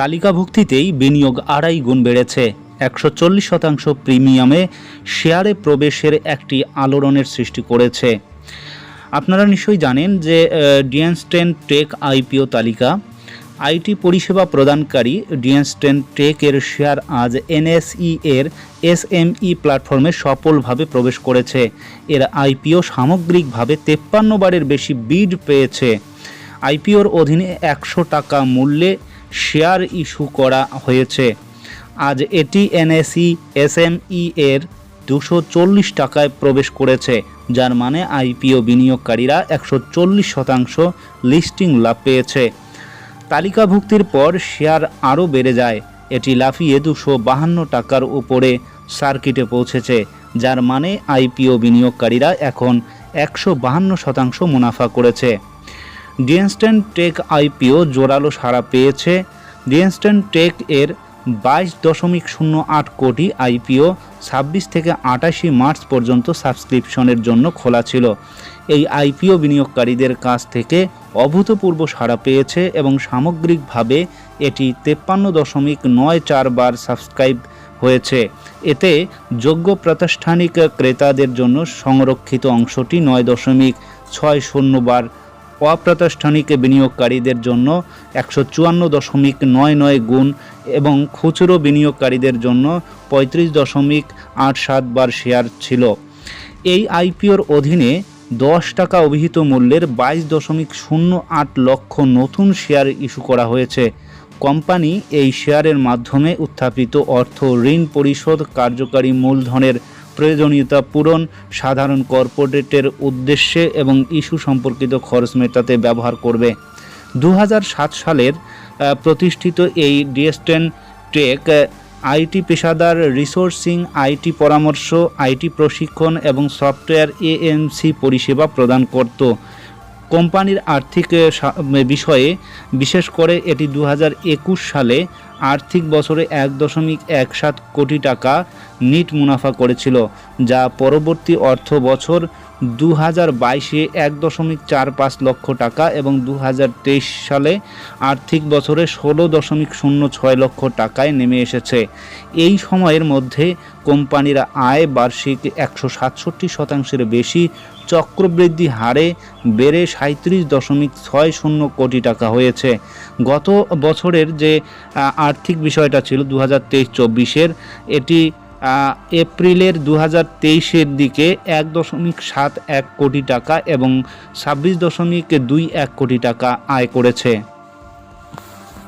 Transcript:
তালিকাভুক্তিতেই বিনিয়োগ আড়াই গুণ বেড়েছে। একশো চল্লিশ শতাংশ প্রিমিয়ামে শেয়ারে প্রবেশের একটি আলোড়নের সৃষ্টি করেছে। আপনারা নিশ্চয়ই জানেন যে ডিএনস্টেন টেক আইপিও তালিকা আইটি পরিষেবা প্রদানকারী ডিএনস্টেন টেক এর শেয়ার আজ এনএসই এর এসএমই প্ল্যাটফর্মে সফলভাবে প্রবেশ করেছে। এর আইপিও সামগ্রিকভাবে তেপ্পান্ন বারের বেশি বিড পেয়েছে। আইপিওর অধীনে একশো টাকা মূল্যে শেয়ার ইস্যু করা হয়েছে। আজ এটি এনএসই এসএমই এর দুশো চল্লিশ টাকায় প্রবেশ করেছে, যার মানে আইপিও বিনিয়োগকারীরা একশো চল্লিশ শতাংশ লিস্টিং লাভ পেয়েছে। তালিকাভুক্তির পর শেয়ার আরও বেড়ে যায়। এটি লাফিয়ে দুশো বাহান্ন টাকার উপরে সার্কিটে পৌঁছেছে, যার মানে আইপিও বিনিয়োগকারীরা এখন একশো বাহান্ন শতাংশ মুনাফা করেছে। ডিএনস্টেন টেক আইপিও জোরালো সাড়া পেয়েছে। ডিএনস্টেন টেক এর বাইশ দশমিক শূন্য আট কোটি আইপিও ছাব্বিশ থেকে আটাশি মার্চ পর্যন্ত সাবস্ক্রিপশনের জন্য খোলা ছিল। এই আইপিও বিনিয়োগকারীদের কাছ থেকে অভূতপূর্ব সাড়া পেয়েছে এবং সামগ্রিকভাবে এটি তেপ্পান্ন দশমিক নয় চার বার সাবস্ক্রাইব হয়েছে। এতে যোগ্য প্রাতিষ্ঠানিক ক্রেতাদের জন্য সংরক্ষিত অংশটি নয় দশমিক ছয় শূন্য বার অপ্রাতিষ্ঠানিক বিনিয়োগকারীদের জন্য একশো চুয়ান্ন দশমিক নয় নয় গুণ এবং খুচরো বিনিয়োগকারীদের জন্য পঁয়ত্রিশ দশমিক আট সাত বার শেয়ার ছিল। এই আইপিওর অধীনে দশ টাকা অভিহিত মূল্যের বাইশ দশমিক শূন্য আট লক্ষ নতুন শেয়ার ইস্যু করা হয়েছে। কোম্পানি এই শেয়ারের মাধ্যমে উত্থাপিত অর্থ ঋণ পরিশোধ কার্যকারী মূলধনের প্রয়োজনীয়তা পূরণ, সাধারণ কর্পোরেটের উদ্দেশ্যে এবং ইস্যু সম্পর্কিত খরচ মেটাতে ব্যবহার করবে। দু হাজার সাত সালের প্রতিষ্ঠিত এই ডিএসটেন টেক আইটি পেশাদার রিসোর্সিং, আইটি পরামর্শ, আইটি প্রশিক্ষণ এবং সফটওয়্যার এএমসি পরিষেবা প্রদান করত। কোম্পানির আর্থিক বিষয়ে, বিশেষ করে এটি দু হাজার একুশ সালে আর্থিক বছরে এক দশমিক এক সাত কোটি টাকা নিট মুনাফা করেছিল, যা পরবর্তী অর্থ বছর দু হাজার বাইশে এক দশমিক চার পাঁচ লক্ষ টাকা এবং দু হাজার তেইশ সালে আর্থিক বছরে ষোলো দশমিক শূন্য ছয় লক্ষ টাকায় নেমে এসেছে। এই সময়ের মধ্যে কোম্পানির আয় বার্ষিক একশো সাতষট্টি শতাংশের বেশি, চক্রবৃদ্ধি হারে বেড়ে সাঁত্রিশ দশমিক ছয় শূন্য কোটি টাকা হয়েছে। গত বছরের যে আর্থিক বিষয়টা ছিল দু হাজার তেইশ চব্বিশের, এটি এপ্রিলের দু হাজার তেইশের দিকে এক দশমিক সাত এক কোটি টাকা এবং ছাব্বিশ দশমিক দুই এক কোটি টাকা আয় করেছে।